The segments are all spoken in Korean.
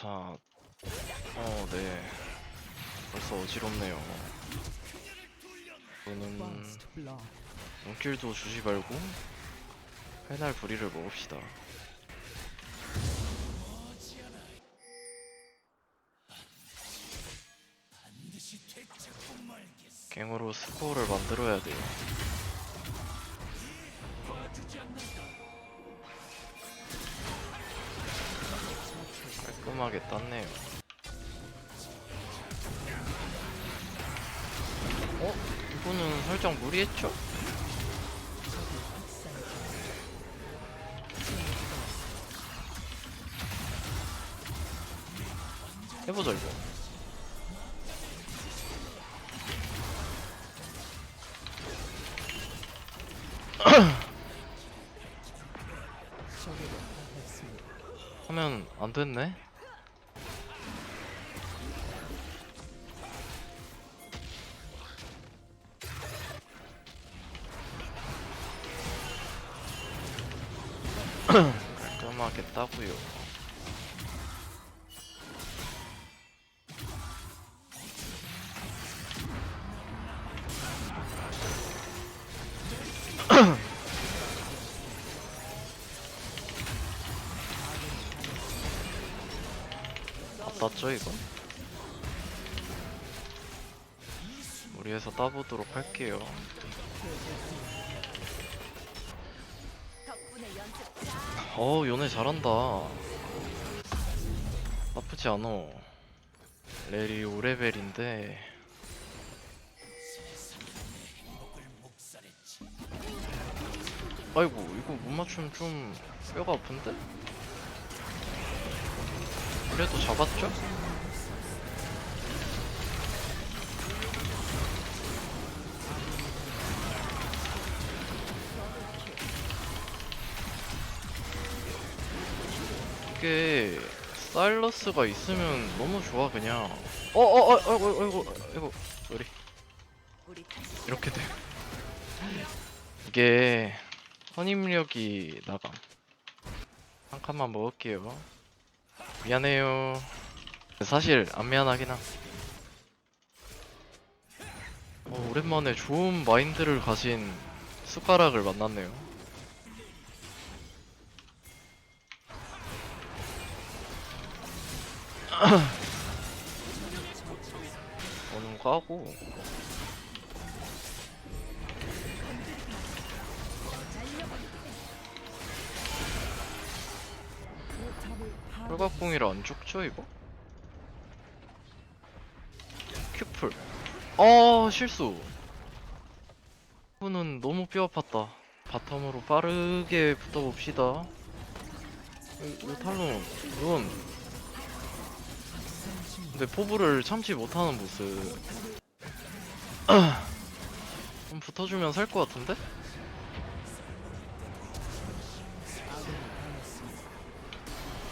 자, 어, 네. 벌써 어지럽네요. 저는. 원킬도 주지 말고 페날 부리를 먹읍시다. 갱으로 스코어를 만들어야 돼요. 깔끔하게 땄네요. 어? 이거는 살짝 무리했죠? 해보자 이거. 하면 안 됐네. 다 땄죠 이거? 무리해서 따보도록 할게요. 어우 요네 잘한다. 나쁘지 않어. 레리 5레벨인데 아이고 이거 못 맞추면 좀 뼈가 아픈데? 그래도 잡았죠? 게 사일러스가 있으면 너무 좋아 그냥. 어어 어 아이고 아이고 아이고 쏘리 이렇게 돼. 이게 선임력이 나감. 한 칸만 먹을게요. 미안해요. 사실 안 미안하긴 함. 어, 오랜만에 좋은 마인드를 가진 숟가락을 만났네요 까고 포탑을 파괴. 혈각궁이라 안 죽죠 이거? 큐플 아 실수. 이거는 너무 뼈 아팠다. 바텀으로 빠르게 붙어봅시다. 이, 이 탈론. 이건 근데 포부를 참지 못하는 모습 좀 붙어주면 살 것 같은데?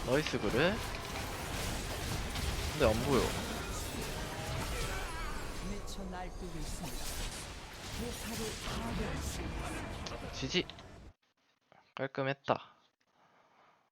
나이스 그래? 근데 안 보여. 지지 깔끔했다